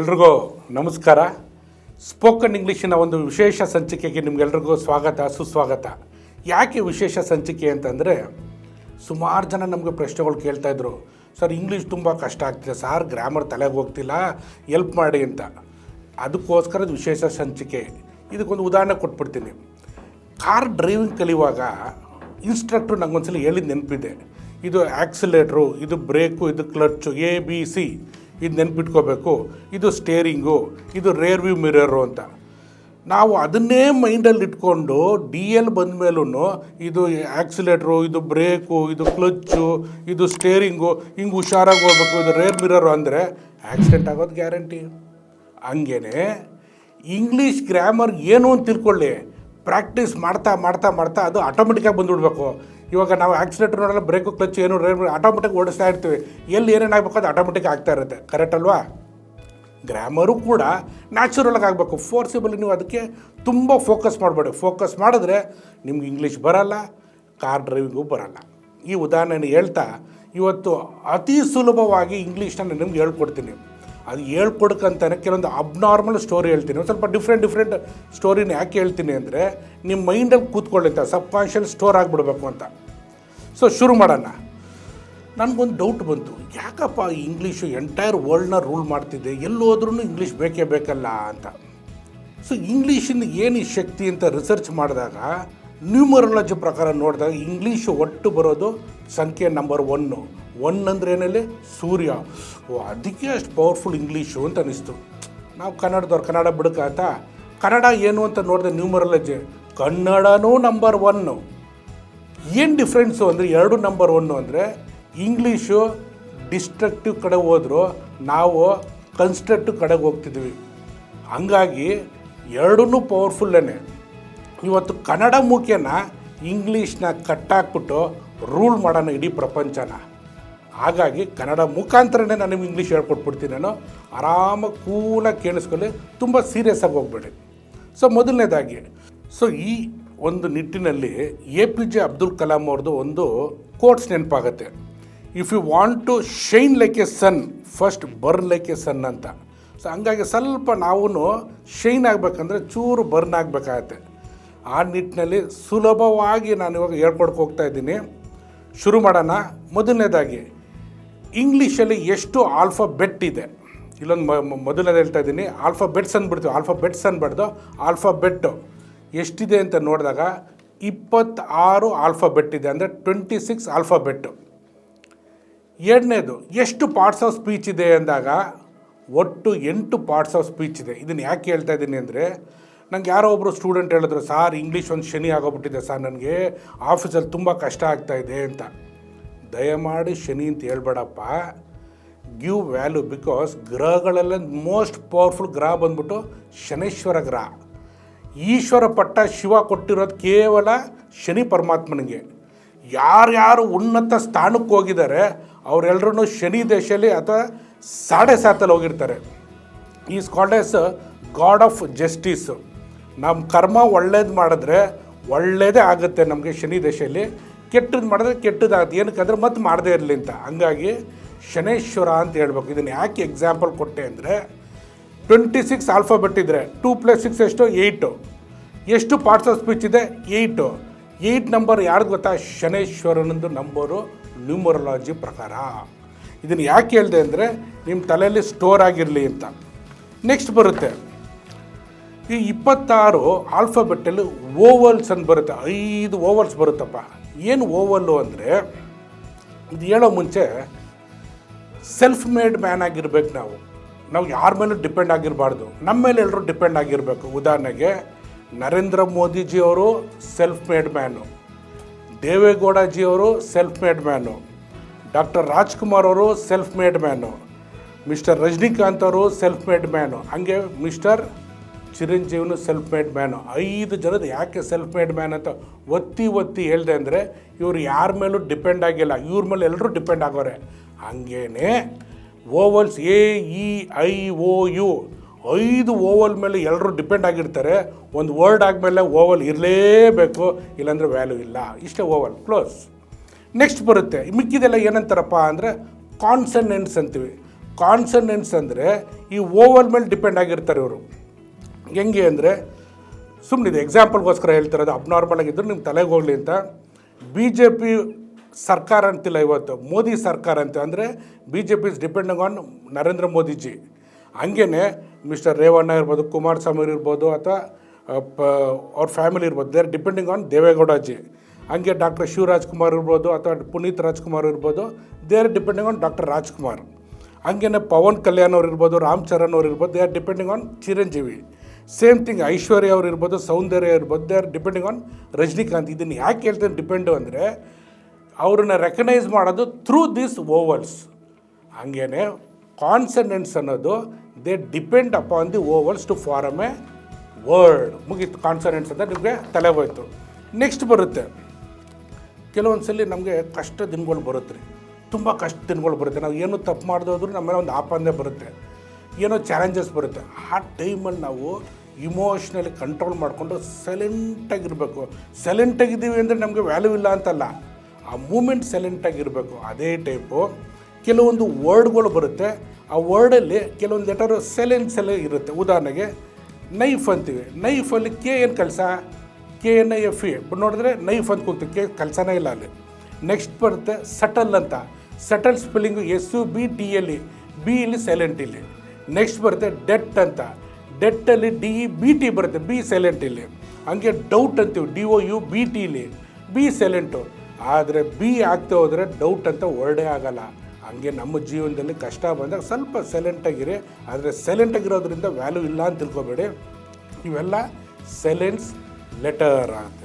ಎಲ್ರಿಗೂ ನಮಸ್ಕಾರ. ಸ್ಪೋಕನ್ ಇಂಗ್ಲೀಷಿನ ಒಂದು ವಿಶೇಷ ಸಂಚಿಕೆಗೆ ನಿಮಗೆಲ್ರಿಗೂ ಸ್ವಾಗತ, ಸುಸ್ವಾಗತ. ಯಾಕೆ ವಿಶೇಷ ಸಂಚಿಕೆ ಅಂತಂದರೆ, ಸುಮಾರು ಜನ ನಮಗೆ ಪ್ರಶ್ನೆಗಳು ಕೇಳ್ತಾ ಇದ್ರು. ಸರ್ ಇಂಗ್ಲೀಷ್ ತುಂಬ ಕಷ್ಟ ಆಗ್ತಿದೆ, ಸಾರ್ ಗ್ರಾಮರ್ ತಲೆಗೆ ಹೋಗ್ತಿಲ್ಲ ಎಲ್ಪ್ ಮಾಡಿ ಅಂತ. ಅದಕ್ಕೋಸ್ಕರ ವಿಶೇಷ ಸಂಚಿಕೆ. ಇದಕ್ಕೊಂದು ಉದಾಹರಣೆ ಕೊಟ್ಬಿಡ್ತೀನಿ. ಕಾರ್ ಡ್ರೈವಿಂಗ್ ಕಲಿಯುವಾಗ ಇನ್ಸ್ಟ್ರಕ್ಟ್ರು ನಂಗೊಂದ್ಸಲ ಹೇಳಿದ ನೆನಪಿದೆ. ಇದು ಆ್ಯಕ್ಸಿಲೇಟ್ರು ಇದು ಬ್ರೇಕು ಇದು ಕ್ಲಚ್ಚು ಎ ಬಿ ಸಿ ಇದು ನೆನ್ಪಿಟ್ಕೋಬೇಕು. ಇದು ಸ್ಟೇರಿಂಗು, ಇದು ರೇರ್ ವ್ಯೂ ಮಿರರು ಅಂತ. ನಾವು ಅದನ್ನೇ ಮೈಂಡಲ್ಲಿ ಇಟ್ಕೊಂಡು ಡಿ ಎಲ್ ಬಂದ ಮೇಲೂ ಇದು ಆ್ಯಕ್ಸಿಲೇಟ್ರು ಇದು ಬ್ರೇಕು ಇದು ಕ್ಲಚ್ಚು ಇದು ಸ್ಟೇರಿಂಗು ಹಿಂಗೆ ಹುಷಾರಾಗಿ ಹೋಗ್ಬೇಕು. ಇದು ರೇರ್ ಮಿರರು ಅಂದರೆ ಆಕ್ಸಿಡೆಂಟ್ ಆಗೋದು ಗ್ಯಾರಂಟಿ ಹಂಗೇ ಇಂಗ್ಲೀಷ್ ಗ್ರಾಮರ್ ಏನು ಅಂತ ತಿಳ್ಕೊಳ್ಳಿ. ಪ್ರಾಕ್ಟೀಸ್ ಮಾಡ್ತಾ ಮಾಡ್ತಾ ಮಾಡ್ತಾ ಅದು ಆಟೋಮೆಟಿಕಾಗಿ ಬಂದುಬಿಡ್ಬೇಕು. ಇವಾಗ ನಾವು ಆಕ್ಸಿಲೇಟರ್ ನೋಡಲ್ಲ ಬ್ರೇಕು ಕ್ಲಚ್ ಏನು ಆಟೋಮೆಟಿಕ್ ಓಡಿಸ್ತಾ ಇರ್ತೀವಿ. ಎಲ್ಲಿ ಏನೇನಾಗಬೇಕು ಅದು ಆಟೋಮೆಟಿಕ್ ಆಗ್ತಾ ಇರುತ್ತೆ. ಕರೆಕ್ಟ್ ಅಲ್ವಾ? ಗ್ರಾಮರು ಕೂಡ ನ್ಯಾಚುರಲಾಗಿ ಆಗಬೇಕು. ಫೋರ್ಸಿಬಲಿ ನೀವು ಅದಕ್ಕೆ ತುಂಬ ಫೋಕಸ್ ಮಾಡಬೇಡಿ. ಫೋಕಸ್ ಮಾಡಿದ್ರೆ ನಿಮ್ಗೆ ಇಂಗ್ಲೀಷ್ ಬರಲ್ಲ ಕಾರ್ ಡ್ರೈವಿಂಗು ಬರಲ್ಲ. ಈ ಉದಾಹರಣೆ ಹೇಳ್ತಾ, ಇವತ್ತು ಅತಿ ಸುಲಭವಾಗಿ ಇಂಗ್ಲೀಷ್ನ ನಿಮ್ಗೆ ಹೇಳ್ಕೊಡ್ತೀನಿ. ಅದು ಹೇಳ್ಕೊಡ್ಕಂತಾನೆ ಕೆಲವೊಂದು ಅಬ್ನಾರ್ಮಲ್ ಸ್ಟೋರಿ ಹೇಳ್ತೀನಿ. ಸ್ವಲ್ಪ ಡಿಫ್ರೆಂಟ್ ಡಿಫ್ರೆಂಟ್ ಸ್ಟೋರಿನ ಯಾಕೆ ಹೇಳ್ತೀನಿ ಅಂದರೆ ನಿಮ್ಮ ಮೈಂಡಲ್ಲಿ ಕೂತ್ಕೊಳ್ಳಿ ಅಂತ ಸಬ್ ಕಾನ್ಷಿಯಲ್ ಸ್ಟೋರ್ ಆಗಿಬಿಡ್ಬೇಕು ಅಂತ. ಸೊ ಶುರು ಮಾಡೋಣ. ನನಗೊಂದು ಡೌಟ್ ಬಂತು. ಯಾಕಪ್ಪ ಇಂಗ್ಲೀಷು ಎಂಟೈರ್ ವರ್ಲ್ಡ್ನ ರೂಲ್ ಮಾಡ್ತಿದ್ದೆ? ಎಲ್ಲೋದ್ರೂ ಇಂಗ್ಲೀಷ್ ಬೇಕೇ ಬೇಕಲ್ಲ ಅಂತ. ಸೊ ಇಂಗ್ಲೀಷಿಂದ ಏನು ಶಕ್ತಿ ಅಂತ ರಿಸರ್ಚ್ ಮಾಡಿದಾಗ ನ್ಯೂಮರಾಲಜಿ ಪ್ರಕಾರ ನೋಡಿದಾಗ ಇಂಗ್ಲೀಷು ಒಟ್ಟು ಬರೋದು ಸಂಖ್ಯೆ ನಂಬರ್ ಒನ್ನು ಒನ್ ಅಂದ್ರೆ ಏನಲ್ಲಿ? ಸೂರ್ಯ. ಓ, ಅದಕ್ಕೆ ಅಷ್ಟು ಪವರ್ಫುಲ್ ಇಂಗ್ಲೀಷು ಅಂತ ಅನಿಸ್ತು ನಾವು ಕನ್ನಡದವ್ರು, ಕನ್ನಡ ಬಿಡಕಾತ ಕನ್ನಡ ಏನು ಅಂತ ನೋಡಿದೆ ನ್ಯೂಮರಾಲಜಿ ಕನ್ನಡನೂ ನಂಬರ್ ಒನ್ನು ಏನು ಡಿಫ್ರೆನ್ಸು ಅಂದರೆ ಎರಡು ನಂಬರ್ ಒನ್ನು ಅಂದರೆ ಇಂಗ್ಲೀಷು ಡಿಸ್ಟ್ರಕ್ಟಿವ್ ಕಡೆ ಹೋದ್ರು, ನಾವು ಕನ್ಸ್ಟ್ರಕ್ಟಿವ್ ಕಡೆಗೆ ಹೋಗ್ತಿದ್ವಿ. ಹಂಗಾಗಿ ಎರಡೂ ಪವರ್ಫುಲ್ಲೇ ಇವತ್ತು ಕನ್ನಡ ಮುಖ್ಯನ ಇಂಗ್ಲೀಷ್ನ ಕಟ್ಟಾಕ್ಬಿಟ್ಟು ರೂಲ್ ಮಾಡೋಣ ಇಡೀ ಪ್ರಪಂಚನ. ಹಾಗಾಗಿ ಕನ್ನಡ ಮುಖಾಂತರನೇ ನಾನು ನಿಮ್ಗೆ ಇಂಗ್ಲೀಷ್ ಹೇಳ್ಕೊಟ್ಬಿಡ್ತೀನಿ ನಾನು ಆರಾಮಾಗಿ ಕೂಲಾಗಿ ಕೇಳಿಸ್ಕೊಳ್ಳಿ, ತುಂಬ ಸೀರಿಯಸ್ ಆಗಿ ಹೋಗ್ಬೇಡಿ. ಸೊ ಮೊದಲನೇದಾಗಿ ಸೊ ಈ ಒಂದು ನಿಟ್ಟಿನಲ್ಲಿ A P J Abdul Kalam ಅವ್ರದ್ದು ಒಂದು quotes ನೆನಪಾಗತ್ತೆ. If you want to shine like a sun first burn like a sun ಅಂತ. ಸೊ ಹಂಗಾಗಿ ಸ್ವಲ್ಪ ನಾವು ಶೈನ್ ಆಗಬೇಕಂದ್ರೆ ಚೂರು ಬರ್ನ್ ಆಗಬೇಕಾಗತ್ತೆ. ಆ ನಿಟ್ಟಿನಲ್ಲಿ ಸುಲಭವಾಗಿ ನಾನು ಇವಾಗ ಹೇಳ್ಕೊಡ್ಕೆ ಹೋಗ್ತಾ ಇದ್ದೀನಿ. ಶುರು ಮಾಡೋಣ. ಮೊದಲನೇದಾಗಿ ಇಂಗ್ಲೀಷಲ್ಲಿ ಎಷ್ಟು ಆಲ್ಫಾಬೆಟ್ ಇದೆ? ಇಲ್ಲೊಂದು ಮೊದಲನೇ ಹೇಳ್ತಾ ಇದ್ದೀನಿ. Alphabets ಅಂದ್ಬಿಡ್ತೀವಿ alphabets ಅನ್ಬಾರ್ದು. ಆಲ್ಫಾಬೆಟ್ಟು ಎಷ್ಟಿದೆ ಅಂತ ನೋಡಿದಾಗ ಇಪ್ಪತ್ತಾರು ಆಲ್ಫಾಬೆಟ್ ಇದೆ. ಅಂದರೆ ಟ್ವೆಂಟಿ ಸಿಕ್ಸ್ ಆಲ್ಫಾಬೆಟ್ಟು ಎರಡನೇದು, ಎಷ್ಟು ಪಾರ್ಟ್ಸ್ ಆಫ್ ಸ್ಪೀಚ್ ಇದೆ ಅಂದಾಗ ಒಟ್ಟು ಎಂಟು ಪಾರ್ಟ್ಸ್ ಆಫ್ ಸ್ಪೀಚ್ ಇದೆ. ಇದನ್ನು ಯಾಕೆ ಹೇಳ್ತಾ ಇದ್ದೀನಿ ಅಂದರೆ, ನಂಗೆ ಯಾರೋ ಒಬ್ಬರು ಸ್ಟೂಡೆಂಟ್ ಹೇಳಿದ್ರು, ಸಾರ್ ಇಂಗ್ಲೀಷ್ ಒಂದು ಶನಿ ಆಗೋಗ್ಬಿಟ್ಟಿದೆ ಸರ್, ನನಗೆ ಆಫೀಸಲ್ಲಿ ತುಂಬ ಕಷ್ಟ ಆಗ್ತಾ ಇದೆ ಅಂತ. ದಯಮಾಡಿ ಶನಿ ಅಂತ ಹೇಳ್ಬೇಡಪ್ಪ. ಗಿವ್ ವ್ಯಾಲ್ಯೂ ಬಿಕಾಸ್ ಗ್ರಹಗಳಲ್ಲೇ ಮೋಸ್ಟ್ ಪವರ್ಫುಲ್ ಗ್ರಹ ಬಂದ್ಬಿಟ್ಟು ಶನೇಶ್ವರ ಗ್ರಹ. ಈಶ್ವರ ಪಟ್ಟ ಶಿವ ಕೊಟ್ಟಿರೋದು ಕೇವಲ ಶನಿ ಪರಮಾತ್ಮನಿಗೆ. ಯಾರ್ಯಾರು ಉನ್ನತ ಸ್ಥಾನಕ್ಕೆ ಹೋಗಿದ್ದಾರೆ ಅವರೆಲ್ಲರೂ ಶನಿ ದೇಶದಲ್ಲಿ ಅಥವಾ ಸಾಡೆ ಸಾತಲ್ಲಿ ಹೋಗಿರ್ತಾರೆ. Is called as god of justice ನಮ್ಮ ಕರ್ಮ ಒಳ್ಳೇದು ಮಾಡಿದ್ರೆ ಒಳ್ಳೇದೇ ಆಗುತ್ತೆ ನಮಗೆ ಶನಿ ದಶೆಯಲ್ಲಿ ಕೆಟ್ಟದ್ದು ಮಾಡಿದ್ರೆ ಕೆಟ್ಟದಾಗುತ್ತೆ. ಏನಕ್ಕಂದ್ರೆ ಮತ್ತೆ ಮಾಡದೇ ಇರಲಿ ಅಂತ. ಹಂಗಾಗಿ ಶನೇಶ್ವರ ಅಂತ ಹೇಳ್ಬೇಕು. ಇದನ್ನು ಯಾಕೆ ಎಕ್ಸಾಂಪಲ್ ಕೊಟ್ಟೆ ಅಂದರೆ ಟ್ವೆಂಟಿ ಸಿಕ್ಸ್ ಆಲ್ಫಾಬೆಟ್ ಇದ್ದರೆ ಟೂ ಪ್ಲಸ್ ಸಿಕ್ಸ್ ಎಷ್ಟು? ಏಯ್ಟು ಎಷ್ಟು ಪಾರ್ಟ್ಸ್ ಆಫ್ ಸ್ಪೀಚ್ ಇದೆ? ಏಯ್ಟು ಏಯ್ಟ್ ನಂಬರ್ ಯಾರ್ದು ಗೊತ್ತಾ? ಶನೇಶ್ವರನಂದು ನಂಬರು ನ್ಯೂಮರಲಾಜಿ ಪ್ರಕಾರ. ಇದನ್ನು ಯಾಕೆ ಹೇಳಿದೆ ಅಂದರೆ ನಿಮ್ಮ ತಲೆಯಲ್ಲಿ ಸ್ಟೋರ್ ಆಗಿರಲಿ ಅಂತ. ನೆಕ್ಸ್ಟ್ ಬರುತ್ತೆ. ಈ ಇಪ್ಪತ್ತಾರು ಆಲ್ಫಾಬೆಟ್ಟಲ್ಲಿ ಓವಲ್ಸ್ ಅಂತ ಬರುತ್ತೆ. ಐದು ಓವಲ್ಸ್ ಬರುತ್ತಪ್ಪ. ಏನು ಓವಲ್ಲು ಅಂದರೆ, ಇದು ಹೇಳೋ ಮುಂಚೆ ಸೆಲ್ಫ್ ಮೇಡ್ ಮ್ಯಾನ್ ಆಗಿರ್ಬೇಕು ನಾವು. ನಾವು ಯಾರ ಮೇಲೂ ಡಿಪೆಂಡ್ ಆಗಿರಬಾರ್ದು. ನಮ್ಮ ಮೇಲೆ ಎಲ್ಲರೂ ಡಿಪೆಂಡ್ ಆಗಿರಬೇಕು. ಉದಾಹರಣೆಗೆ, ನರೇಂದ್ರ ಮೋದಿಜಿಯವರು self made man ದೇವೇಗೌಡಜಿಯವರು self made man doctor Rajkumar ಅವರು self made man mister Rajinikanth ಅವರು ಸೆಲ್ಫ್ ಮೇಡ್ ಮ್ಯಾನು ಹಾಗೆ ಮಿಸ್ಟರ್ ಚಿರಂಜೀವನು ಸೆಲ್ಫ್ ಮೇಡ್ ಮ್ಯಾನು ಐದು ಜನದ ಯಾಕೆ ಸೆಲ್ಫ್ ಮೇಡ್ ಮ್ಯಾನ್ ಅಂತ ಒತ್ತಿ ಒತ್ತಿ ಹೇಳಿದೆ ಅಂದರೆ ಇವರು ಯಾರ ಮೇಲೂ ಡಿಪೆಂಡ್ ಆಗಿಲ್ಲ. ಇವ್ರ ಮೇಲೆ ಎಲ್ಲರೂ ಡಿಪೆಂಡ್ ಆಗೋರೆ. ಹಂಗೇನೆ vowels A E I O U ಐದು ಓವಲ್ ಮೇಲೆ ಎಲ್ಲರೂ ಡಿಪೆಂಡ್ ಆಗಿರ್ತಾರೆ. ಒಂದು ವರ್ಡ್ ಆದಮೇಲೆ ಓವಲ್ ಇರಲೇಬೇಕು. ಇಲ್ಲಾಂದರೆ ವ್ಯಾಲ್ಯೂ ಇಲ್ಲ. ಇಷ್ಟೇ ಓವಲ್. ಕ್ಲೋಸ್ ನೆಕ್ಸ್ಟ್ ಬರುತ್ತೆ. ಮಿಕ್ಕಿದೆಲ್ಲ ಏನಂತಾರಪ್ಪ ಅಂದರೆ ಕಾನ್ಸನೆಂಟ್ಸ್ ಅಂತೀವಿ. ಕಾನ್ಸನೆಂಟ್ಸ್ ಅಂದರೆ ಈ ಓವಲ್ ಮೇಲೆ ಡಿಪೆಂಡ್ ಆಗಿರ್ತಾರೆ ಇವರು. ಹೆಂಗೆ ಅಂದರೆ ಸುಮ್ಮನಿದೆ ಎಕ್ಸಾಂಪಲ್ಗೋಸ್ಕರ ಹೇಳ್ತಿರೋದು ಅಬ್ನಾರ್ಮಲ್ ಆಗಿದ್ದರೆ ನಿಮ್ಮ ತಲೆಗೆ ಹೋಗಲಿ ಅಂತ. ಬಿ ಜೆ ಪಿ ಸರ್ಕಾರ ಅಂತಿಲ್ಲ ಇವತ್ತು, ಮೋದಿ ಸರ್ಕಾರ ಅಂತ. ಅಂದರೆ B J P is depending on Narendra Modiji. ಹಂಗೇ ಮಿಸ್ಟರ್ ರೇವಣ್ಣ ಇರ್ಬೋದು ಕುಮಾರಸ್ವಾಮಿ ಇರ್ಬೋದು, ಅಥವಾ ಪ, ಅವ್ರ ಫ್ಯಾಮಿಲಿ ಇರ್ಬೋದು ದೇ ಆರ್ ಡಿಪೆಂಡಿಂಗ್ ಆನ್ ದೇವೇಗೌಡಜಿ. ಹಂಗೆ ಡಾಕ್ಟರ್ ಶಿವರಾಜ್ ಕುಮಾರ್ ಇರ್ಬೋದು, ಅಥವಾ ಪುನೀತ್ ರಾಜ್ಕುಮಾರ್ ಇರ್ಬೋದು they are depending on doctor Rajkumar. ಹಂಗೇ ಪವನ್ ಕಲ್ಯಾಣ್ ಅವ್ರು ಇರ್ಬೋದು, ರಾಮ್ ಚರಣ್ ಅವ್ರು ಇರ್ಬೋದು they are depending on Chiranjeevi. Same thing Aishwarya ಅವ್ರು ಇರ್ಬೋದು ಸೌಂದರ್ಯ ಇರ್ಬೋದು they are depending on Rajinikanth ಇದನ್ನು ಯಾಕೆ ಹೇಳ್ತೇನೆ ಡಿಪೆಂಡು ಅಂದರೆ, ಅವ್ರನ್ನ ರೆಕಗ್ನೈಸ್ ಮಾಡೋದು ಥ್ರೂ ದಿಸ್ ಓವಲ್ಸ್ ಹಂಗೇನೆ ಕಾನ್ಸನೆಂಟ್ಸ್ ಅನ್ನೋದು they depend upon the vowels to form a word ಮುಗೀತು ಕಾನ್ಸನೆಂಟ್ಸ್ ಅಂತ ನಿಮಗೆ ತಲೆ ಹೋಯ್ತು. ನೆಕ್ಸ್ಟ್ ಬರುತ್ತೆ. ಕೆಲವೊಂದು ಸಲ ನಮಗೆ ಕಷ್ಟ ದಿನಗಳು ಬರುತ್ತೆ ರೀ. ತುಂಬ ಕಷ್ಟ ದಿನಗಳು ಬರುತ್ತೆ. ನಾವು ಏನು ತಪ್ಪು ಮಾಡಿದ್ರು ನಮ್ಮ ಮೇಲೆ ಒಂದು ಆಪಾದನೆ ಬರುತ್ತೆ. ಏನೋ ಚಾಲೆಂಜಸ್ ಬರುತ್ತೆ. ಆ ಟೈಮಲ್ಲಿ ನಾವು ಇಮೋಷ್ನಲಿ ಕಂಟ್ರೋಲ್ ಮಾಡಿಕೊಂಡು ಸೈಲೆಂಟಾಗಿರಬೇಕು ಸೈಲೆಂಟಾಗಿದ್ದೀವಿ ಅಂದರೆ ನಮಗೆ ವ್ಯಾಲ್ಯೂ ಇಲ್ಲ ಅಂತಲ್ಲ. ಆ ಮೂಮೆಂಟ್ ಸೈಲೆಂಟಾಗಿರಬೇಕು ಅದೇ ಟೈಪು ಕೆಲವೊಂದು ವರ್ಡ್ಗಳು ಬರುತ್ತೆ. ಆ ವರ್ಡಲ್ಲಿ ಕೆಲವೊಂದು ಲೆಟರ್ ಸೈಲೆಂಟ್ ಸೆಲೆ ಇರುತ್ತೆ. ಉದಾಹರಣೆಗೆ ನೈಫ್ ಅಂತೀವಿ. ನೈಫಲ್ಲಿ ಕೆ ಏನು ಕೆಲಸ? K N I F E but ನೋಡಿದ್ರೆ ನೈಫ್ ಅಂತ ಕೂತು ಕೆ ಕೆಲಸನೇ ಇಲ್ಲ ಅಲ್ಲಿ. ನೆಕ್ಸ್ಟ್ ಬರುತ್ತೆ ಸಟಲ್ ಅಂತ. Subtle spelling S U B T E B ಇಲ್ಲಿ ಸೈಲೆಂಟ್ ಇಲ್ಲಿ. ನೆಕ್ಸ್ಟ್ ಬರುತ್ತೆ ಡೆಟ್ ಅಂತ. ಡೆಟ್ಟಲ್ಲಿ ಡಿ ಬಿ ಟಿ ಬರುತ್ತೆ ಬಿ ಸೈಲೆಂಟ್ ಇಲ್ಲಿ. ಹಂಗೆ ಡೌಟ್ ಅಂತೀವಿ D O U B T ಇಲ್ಲಿ. ಬಿ ಸೈಲೆಂಟು ಆದರೆ ಬಿ ಆಗ್ತಾ ಹೋದರೆ ಡೌಟ್ ಅಂತ ವರ್ಡೇ ಆಗಲ್ಲ. ಹಂಗೆ ನಮ್ಮ ಜೀವನದಲ್ಲಿ ಕಷ್ಟ ಬಂದಾಗ ಸ್ವಲ್ಪ ಸೈಲೆಂಟಾಗಿರಿ ಆದರೆ ಸೈಲೆಂಟಾಗಿರೋದ್ರಿಂದ ವ್ಯಾಲ್ಯೂ ಇಲ್ಲ ಅಂತ ತಿಳ್ಕೊಬೇಡಿ. ಇವೆಲ್ಲ ಸೈಲೆನ್ಸ್ ಲೆಟರ್ ಅಂತ.